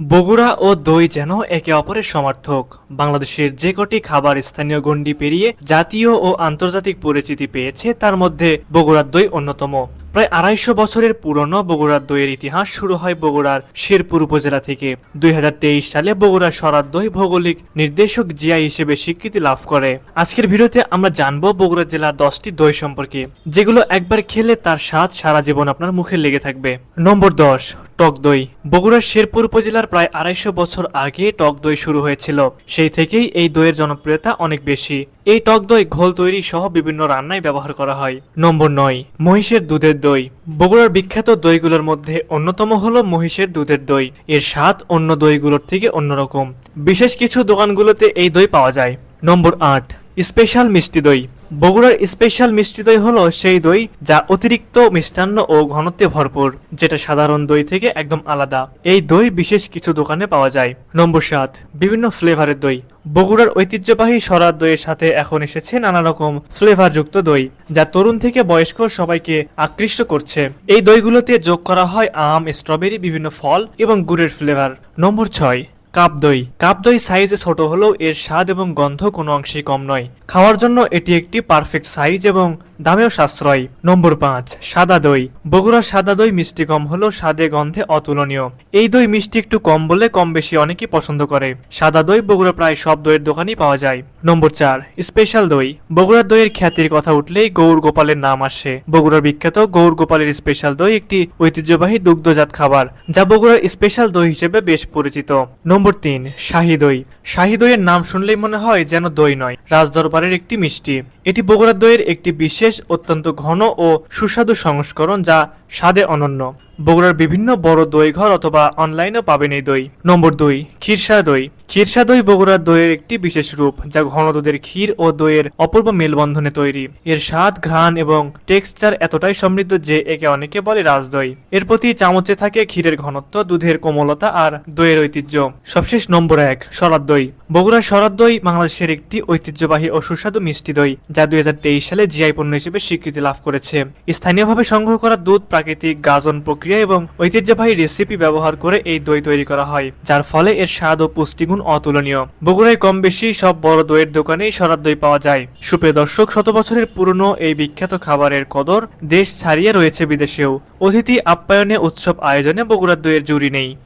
বগুড়া ও দই যেন একে অপরের সমর্থক। বাংলাদেশের যে কটি খাবার স্থানীয় গণ্ডি পেরিয়ে জাতীয় ও আন্তর্জাতিক পরিচিতি পেয়েছে, তার মধ্যে বগুড়ার দই অন্যতম। প্রায় আড়াইশো বছরের পুরনো বগুড়ার দইয়ের ইতিহাস শুরু হয় বগুড়ার শেরপুর উপজেলা থেকে। দুই হাজার তেইশ সালে বগুড়ার সরার দই ভৌগোলিক নির্দেশক জিআই হিসেবে স্বীকৃতি লাভ করে। আজকের ভিডিওতে আমরা জানব বগুড়া জেলার দশটি দই সম্পর্কে, যেগুলো একবার খেলে তার স্বাদ সারা জীবন আপনার মুখে লেগে থাকবে। নম্বর দশ টক দই। বগুড়ার শেরপুর উপজেলার প্রায় আড়াইশো বছর আগে টক দই শুরু হয়েছিল। সেই থেকেই এই দইয়ের জনপ্রিয়তা অনেক বেশি। এই টক দই ঘোল তৈরি সহ বিভিন্ন রান্নায় ব্যবহার করা হয়। নম্বর নয়, মহিষের দুধের দই। বগুড়ার বিখ্যাত দইগুলোর মধ্যে অন্যতম হলো মহিষের দুধের দই। এর স্বাদ অন্য দইগুলোর থেকে অন্যরকম। বিশেষ কিছু দোকানগুলোতে এই দই পাওয়া যায়। নম্বর আট, স্পেশাল মিষ্টি দই। বগুড়ার স্পেশাল মিষ্টি দই হলো সেই দই যা অতিরিক্ত মিষ্টান্ন ও ঘনত্বে ভরপুর, যেটা সাধারণ দই থেকে একদম আলাদা। এই দই বিশেষ কিছু দোকানে পাওয়া যায়। নম্বর সাত, বিভিন্ন ফ্লেভারের দই। বগুড়ার ঐতিহ্যবাহী সরার দইয়ের সাথে এখন এসেছে নানা রকম ফ্লেভারযুক্ত দই, যা তরুণ থেকে বয়স্ক সবাইকে আকৃষ্ট করছে। এই দইগুলোতে যোগ করা হয় আম, স্ট্রবেরি, বিভিন্ন ফল এবং গুড়ের ফ্লেভার। নম্বর ছয় কাপ দই। কাপ দই সাইজে ছোট হলেও এর স্বাদ এবং গন্ধ কোনো অংশেই কম নয়। খাওয়ার জন্য এটি একটি পারফেক্ট সাইজ এবং দামেও সাশ্রয়। নম্বর পাঁচ, সাদা দই। বগুড়ার সাদা দই মিষ্টি কম হলেও স্বাদে গন্ধে অতুলনীয়। এই দই মিষ্টি একটু কম বলে কম বেশি অনেকেই পছন্দ করে। সাদা দই বগুড়া প্রায় সব দইয়ের দোকানেই পাওয়া যায়। নম্বর চার স্পেশাল দই। বগুড়ার দইয়ের খ্যাতির কথা উঠলেই গৌর গোপালের নাম আসে। বগুড়ার বিখ্যাত গৌর গোপালের স্পেশাল দই একটি ঐতিহ্যবাহী দুগ্ধজাত খাবার, যা বগুড়ার স্পেশাল দই হিসেবে বেশ পরিচিত। নম্বর তিন শাহি দই শাহি দইয়ের নাম শুনলেই মনে হয় যেন দই নয়, রাজদরবারের একটি মিষ্টি। এটি বগুড়ার দইয়ের একটি বিশেষ, অত্যন্ত ঘন ও সুস্বাদু সংস্করণ যা স্বাদে অনন্য। বগুড়ার বিভিন্ন বড় দই ঘর অথবা অনলাইনেও পাবেন এই দই। নম্বর দুই ক্ষীরসা দই। ক্ষীরসা দই বগুড়ার দইয়ের একটি বিশেষ রূপ, যা ঘন দুধের ক্ষীর ও দইয়ের অপূর্ব মেলবন্ধনে তৈরি। এর স্বাদ, ঘ্রাণ এবং টেক্সচার এতটাই সমৃদ্ধ যে একে অনেকে বলে রাজদই। এর প্রতি চামচে থাকে ক্ষীরের ঘনত্ব, দুধের কোমলতা আর দইয়ের ঐতিহ্য। সবশেষ নম্বর এক, সরাদ দই। বগুড়ার সরাদ দই বাংলাদেশের একটি ঐতিহ্যবাহী ও সুস্বাদু মিষ্টি দই, যা দুই হাজার তেইশ সালে জিআই পণ্য হিসেবে স্বীকৃতি লাভ করেছে। স্থানীয়ভাবে সংগ্রহ করা দুধ, প্রাকৃতিক গাজন প্রক্রিয়া এবং ঐতিহ্যবাহী রেসিপি ব্যবহার করে এই দই তৈরি করা হয়, যার ফলে এর স্বাদ ও পুষ্টিগুণ অতুলনীয়। বগুড়ায় কম বেশি সব বড় দইয়ের দোকানেই সরার দই পাওয়া যায়। সুপে দর্শক, শত বছরের পুরনো এই বিখ্যাত খাবারের কদর দেশ ছাড়িয়ে রয়েছে বিদেশেও। অতিথি আপ্যায়নে উৎসব আয়োজনে বগুড়ার দইয়ের জুড়ি নেই।